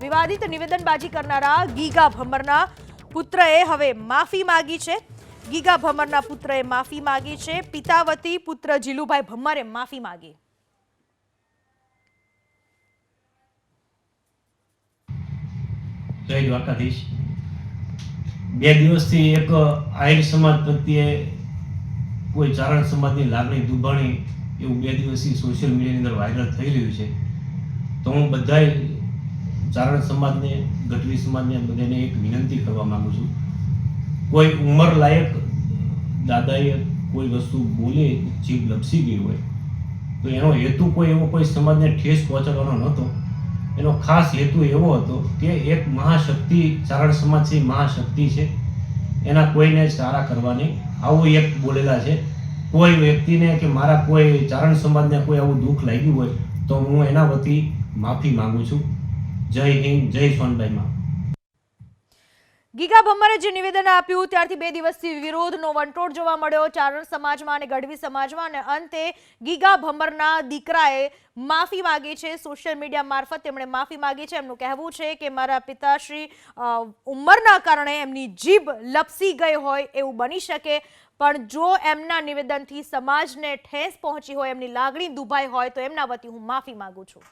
વિવાદિત નિવેદનબાજી કરનારા ગીગા ભમરના પુત્રએ હવે માફી માગી છે. ગીગા ભમરના પુત્રએ માફી માગી છે. પિતા પુત્ર જીલુભાઈ ભમ્મરે માફી માગી. જય દ્વારકાધીશ. બે દિવસથી એક આહિર સમાજ પ્રત્યે કોઈ ચારણ સમાજની લાગણી દુભાણી એવું બે દિવસથી સોશિયલ મીડિયાની અંદર વાયરલ થઈ રહ્યું છે. તો હું બધાય ચારણ સમાજને, ગઢવી સમાજને બધાને એક વિનંતી કરવા માગું છું. કોઈ ઉંમર લાયક દાદાએ કોઈ વસ્તુ બોલે, જીભ લપસી ગઈ હોય, તો એનો હેતુ કોઈ એવો કોઈ સમાજને ઠેસ પહોંચાડવાનો નહોતો. એનો ખાસ હેતુ એવો હતો કે એક મહાશક્તિ, ચારણ સમાજ છે મહાશક્તિ છે. એના કોઈને સારા કરવાની આવું એક બોલેલા છે. કોઈ વ્યક્તિને કે મારા કોઈ ચારણ સમાજને કોઈ આવું દુઃખ લાગ્યું હોય, તો હું એના વતી માફી માગું છું. જય હિન્દ, જય સોનબાઈમાં. ગીગા ભમ્મરે જે નિવેદન આપ્યું, ત્યારથી બે દિવસથી વિરોધનો વંટોળ જોવા મળ્યો. ચારણ સમાજમાં અને ગઢવી સમાજમાં અને અંતે ગીગા ભમ્મરના દીકરાએ માફી માંગી છે. સોશિયલ મીડિયા મારફત તેમણે માફી માગી છે. એમનું કહેવું છે કે મારા પિતાશ્રી ઉંમરના કારણે એમની જીભ લપસી ગઈ હોય એવું બની શકે. પણ જો એમના નિવેદનથી સમાજને ઠેસ પહોંચી હોય, એમની લાગણી દુભાઈ હોય, તો એમના વતી હું માફી માગું છું.